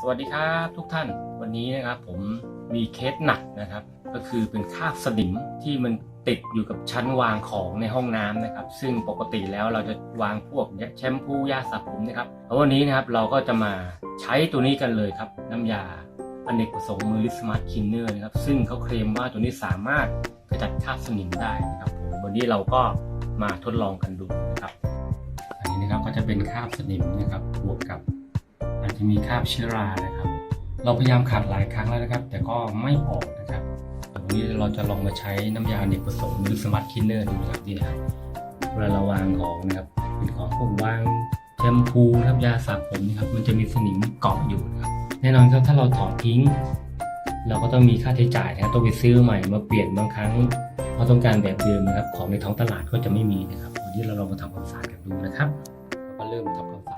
สวัสดีครับทุกท่านวันนี้นะครับผมมีเคสหนักนะครับ ก็คือเป็นคราบสนิมที่มันติดอยู่กับชั้นวางของในห้องน้ำนะครับ ซึ่งปกติแล้วเราจะวางพวกนี่ยแชมพูยาสระผมนะครับแล้ววันนี้นะครับเราก็จะมาใช้ตัวนี้กันเลยครับ น้ำยาอเนกประสงค์มือลิสมาร์ทคินเนอร์นะครับซึ่งเขาเคลมว่าตัวนี้สามารถขจัดคราบสนิมได้นะครับผมวันนี้เราก็มาทดลองกันดูนะครับ อันนี้นะครับก็จะเป็นคราบสนิมนะครับบวกกับ อาจจะมีคราบเชื้อรานะครับ เราพยายามขัดหลายครั้งแล้วนะครับ แต่ก็ไม่ออกนะครับวันนี้เราจะลองมาใช้น้ำยาเนกประสงค์หรือสมาร์ทคินเนอร์ดูนะครับนี่นะครับเวลาเราวางของนะครับเป็นของพวกวางแชมพูน้ำยาสระผมนะครับมันจะมีสนิมเกาะอยู่นะครับแน่นอนครับถ้าเราถอดทิ้ง เราก็ต้องมีค่าใช้จ่ายนะครับต้องไปซื้อใหม่มาเปลี่ยนบางครั้งเราต้องการแบบเดิมนะครับ ของในท้องตลาดก็จะไม่มีนะครับวันนี้เราลองมาทำความสะอาดกันดูนะครับเราก็เริ่มทำความสะอาด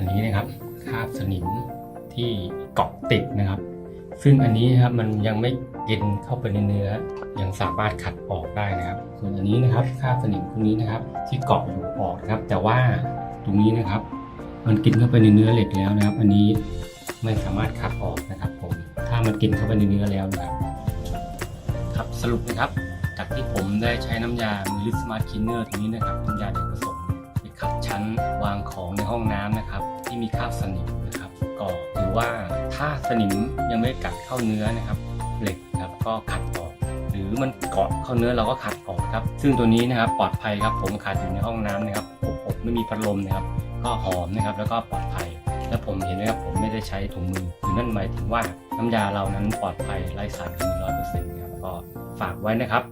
อันนี้นะครับคราบสนิมที่เกาะติดนะครับ ซึ่งอันนี้นะครับมันยังไม่กินเข้าไปในเนื้อ ยังสามารถขัดออกได้นะครับ ส่วนอันนี้นะครับคราบสนิมตรงนี้นะครับ ที่เกาะอยู่ออกนะครับ แต่ว่าตรงนี้นะครับ มันกินเข้าไปในเนื้อเหล็กแล้วนะครับ อันนี้ไม่สามารถขัดออกนะครับผมถ้ามันกินเข้าไปในเนื้อแล้วนะครับ ครับสรุปนะครับ จากที่ผมได้ใช้น้ำยามือลิสมาร์ทคินเนอร์ตัวนี้นะครับน้ำยาาบสนิมนะครับ ก็ถือว่าถ้าสนิมยังไม่กัดเข้าเนื้อนะครับ เหล็กครับก็ขัดออก หรือมันเกาะเข้าเนื้อเราก็ขัดออกครับ ซึ่งตัวนี้นะครับปลอดภัยครับผมขัดอยู่ในห้องน้ำนะครับอบอบไม่มีพัดลมนะครับ ก็หอมนะครับแล้วก็ปลอดภัยและผมเห็นนะครับผมไม่ได้ใช้ถุงมือคือนั่นหมายถึงว่าน้ำยาเรานั้นปลอดภัยไร้สารเคมีร้อยเปอร์เซ็นต์ครับก็ฝากไว้นะครับ